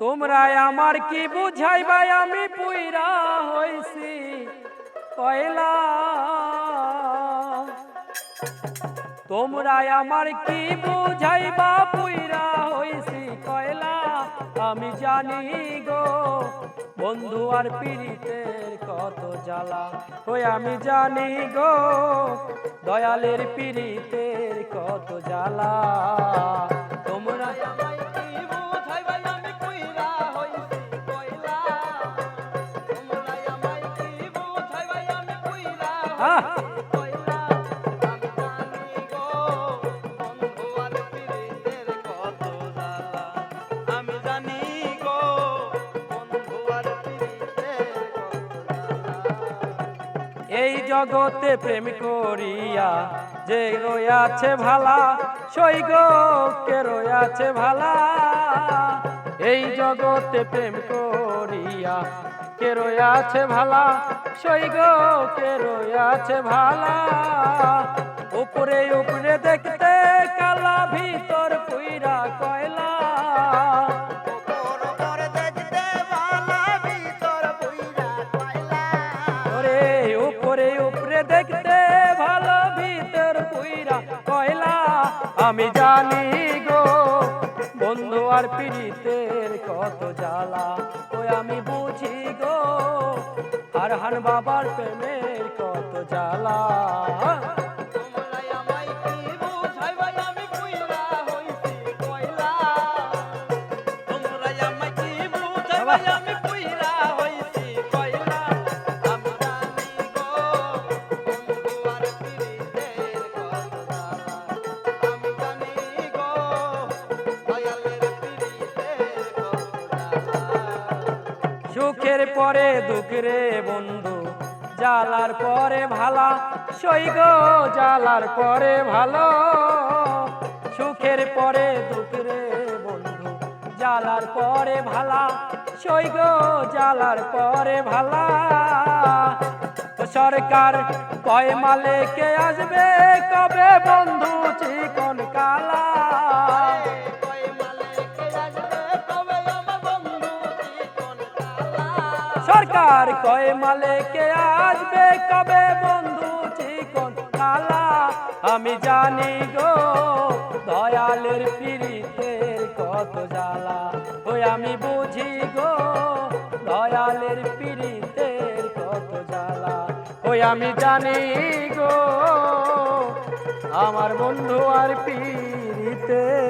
তোমরা আমার কি বুঝাইবাই আমি পুইরা হইছি কয়লা তোমরা আমার কি বুঝাইবা পুইরা হইছি কয়লা আমি জানি গো, বন্ধু আর পীড়িতের কত জ্বালা। ওই আমি জানি গো, দয়ালের পীড়িতের কত জ্বালা। এই জগতে প্রেম করিয়া যে রয়াছে ভালা সৈগ কে রয়াছে ভালা। এই জগতে প্রেম করিয়া কে রয়াছে ভালা সৈগ, কে রয়াছে ভালা? উপরে উপরে দেখতে কালা, ভিতর পুইরা ভিতর পুইরা কয়লা। আমি জানি গো, বন্ধু আর পীড়িতের কত জ্বালা ওই আমি বুঝি গো আর হান বাবার প্রেমের কত জ্বালা। তোমরা সুখের পরে দুঃখরে বন্ধু, জ্বালার পরে ভালা সৈগ জ্বালার পরে ভালো। সুখের পরে দুঃখরে বন্ধু, জ্বালার পরে ভালা সৈগ জ্বালার পরে ভালা। সরকার কয় মালে কে আসবে কবে বন্ধু চিকন কালা? সরকার কয় মালে কে আসবে কবে বন্ধু চিকন কালা? আমি জানি গো, দয়ালের পীড়িতের কত জ্বালা। ওই আমি বুঝি গো, দয়ালের পীড়িতের কত জ্বালা। ওই আমি জানি গো, আমার বন্ধু আর পীড়িতের